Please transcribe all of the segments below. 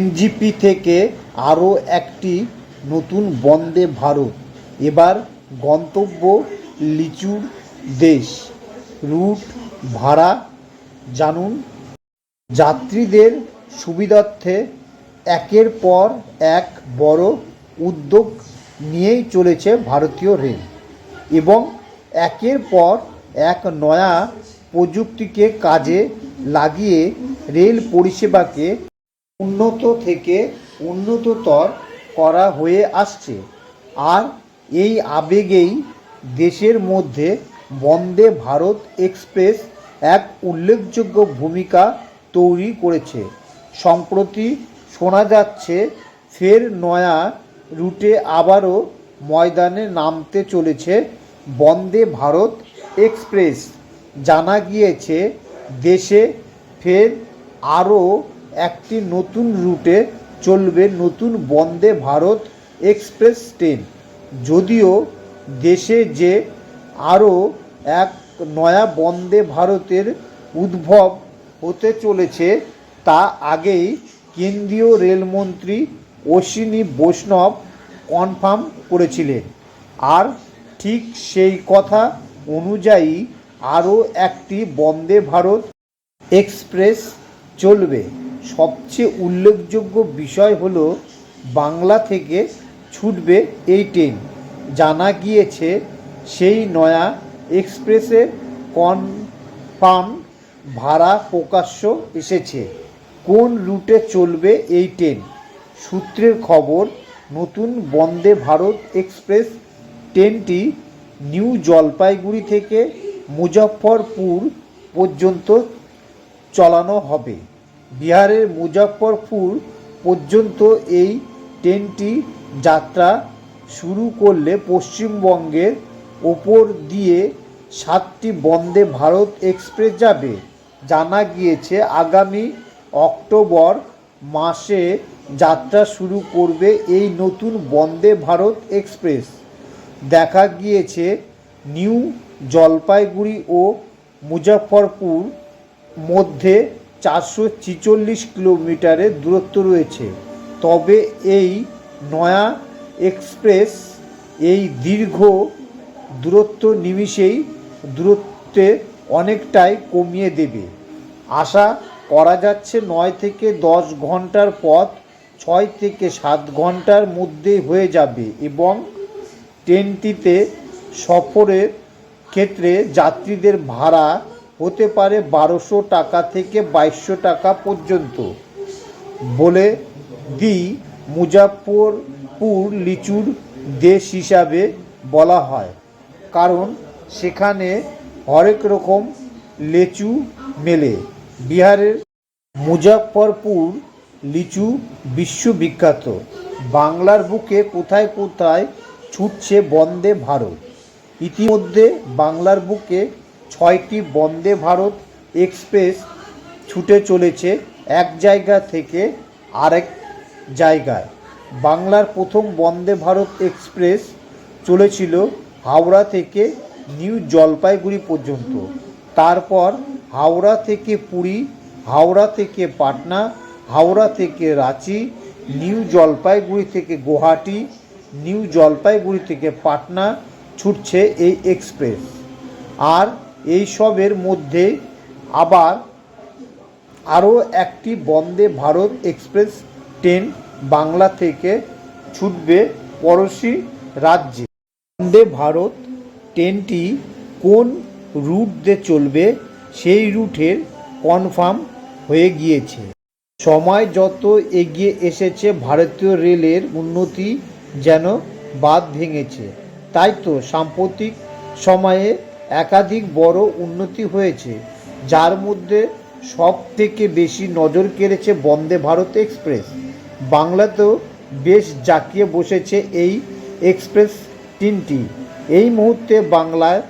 NJP থেকে আরও একটি নতুন বন্দে ভারত। এবার গন্তব্য লিচুর দেশ। রুট ভাড়া জানুন। যাত্রীদের সুবিধার্থে একের পর এক বড় উদ্যোগ নিয়েই চলেছে ভারতীয় রেল এবং একের পর এক নয়া প্রযুক্তিকে কাজে লাগিয়ে রেল পরিষেবাকে উন্নত থেকে উন্নততর করা হয়ে আসছে। আর এই আবেগেই দেশের মধ্যে বন্দে ভারত এক্সপ্রেস এক উল্লেখযোগ্য ভূমিকা তৈরি করেছে। সম্প্রতি শোনা যাচ্ছে, ফের নয়া রুটে আবারও ময়দানে নামতে চলেছে বন্দে ভারত এক্সপ্রেস। জানা গিয়েছে, দেশে ফের আরও একটি নতুন রুটে চলবে নতুন বন্দে ভারত এক্সপ্রেস ট্রেন। যদিও দেশে যে আরও এক নয়া বন্দে ভারতের উদ্ভব হতে চলেছে, তা আগেই কেন্দ্রীয় রেলমন্ত্রী অশ্বিনী বৈষ্ণব কনফার্ম করেছিলেন। আর ঠিক সেই কথা অনুযায়ী আরও একটি বন্দে ভারত এক্সপ্রেস চলবে। সবচেয়ে উল্লেখযোগ্য বিষয় হলো, বাংলা থেকে ছুটবে এই ট্রেন। জানা গিয়েছে, সেই নয়া এক্সপ্রেসের কনফার্ম ভাড়া প্রকাশ্য এসেছে। কোন রুটে চলবে এই ট্রেন? সূত্রের খবর, নতুন বন্দে ভারত এক্সপ্রেস ট্রেনটি নিউ জলপাইগুড়ি থেকে মুজফ্ফরপুর পর্যন্ত চলানো হবে। বিহারের মুজফ্ফরপুর পর্যন্ত এই ট্রেনটি যাত্রা শুরু করলে পশ্চিমবঙ্গের ওপর দিয়ে সাতটি বন্দে ভারত এক্সপ্রেস যাবে। জানা গিয়েছে, আগামী অক্টোবর মাসে যাত্রা শুরু করবে এই নতুন বন্দে ভারত এক্সপ্রেস। দেখা গিয়েছে, নিউ জলপাইগুড়ি ও মুজফ্ফরপুর মধ্যে চারশো ছিচল্লিশ কিলোমিটারের দূরত্ব রয়েছে। তবে এই নয়া এক্সপ্রেস, এই দীর্ঘ দূরত্ব নিমিষেই দূরত্বে অনেকটাই কমিয়ে দেবে। আশা করা যাচ্ছে নয় থেকে দশ ঘণ্টার পথ ছয় থেকে সাত ঘণ্টার মধ্যে হয়ে যাবে এবং ট্রেনটিতে সফরের ক্ষেত্রে যাত্রীদের ভাড়া হতে পারে বারোশো টাকা থেকে বাইশশো টাকা পর্যন্ত। বলে দিই মুজাফরপুর লিচুর দেশ হিসাবে বলা হয়। কারণ সেখানে হরেক রকম লেচু মেলে। বিহারের মুজাফরপুর লিচু বিশ্ববিখ্যাত। বাংলার বুকে কোথায় কোথায় ছুটছে বন্দে ভারত। ইতিমধ্যে বাংলার বুকে ছয়টি বন্দে ভারত এক্সপ্রেস ছুটে চলেছে এক জায়গা থেকে আরেক জায়গায়। বাংলার প্রথম বন্দে ভারত এক্সপ্রেস চলেছিল হাওড়া থেকে নিউ জলপাইগুড়ি পর্যন্ত। তারপর হাওড়া থেকে পুরী, হাওড়া থেকে পাটনা, হাওড়া থেকে রাঁচি, নিউ জলপাইগুড়ি থেকে গুয়াহাটি, নিউ জলপাইগুড়ি থেকে পাটনা ছুটছে এই এক্সপ্রেস। আর এই সবের মধ্যে আবার আরও একটি বন্দে ভারত এক্সপ্রেস ট্রেন বাংলা থেকে ছুটবে পড়শি রাজ্যে। বন্দে ভারত ট্রেনটি কোন রুট দিয়ে চলবে সেই রুটের কনফার্ম হয়ে গিয়েছে। সময় যত এগিয়ে এসেছে, ভারতীয় রেলের উন্নতি যেন বাদ ভেঙেছে। তাই তো সাম্প্রতিক সময়ে একাধিক বড় উন্নতি হয়েছে, যার মধ্যে সব থেকে বেশি নজর কেড়েছে বন্দে ভারত এক্সপ্রেস। বাংলাতেও বেশ জাঁকিয়ে বসেছে এই এক্সপ্রেস তিনটি। এই মুহূর্তে বাংলায়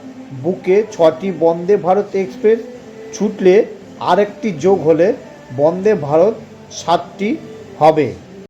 বুকে ছটি বন্দে ভারত এক্সপ্রেস, ছুটলে আরেকটি যোগ হলে বন্দে ভারত সাতটি হবে।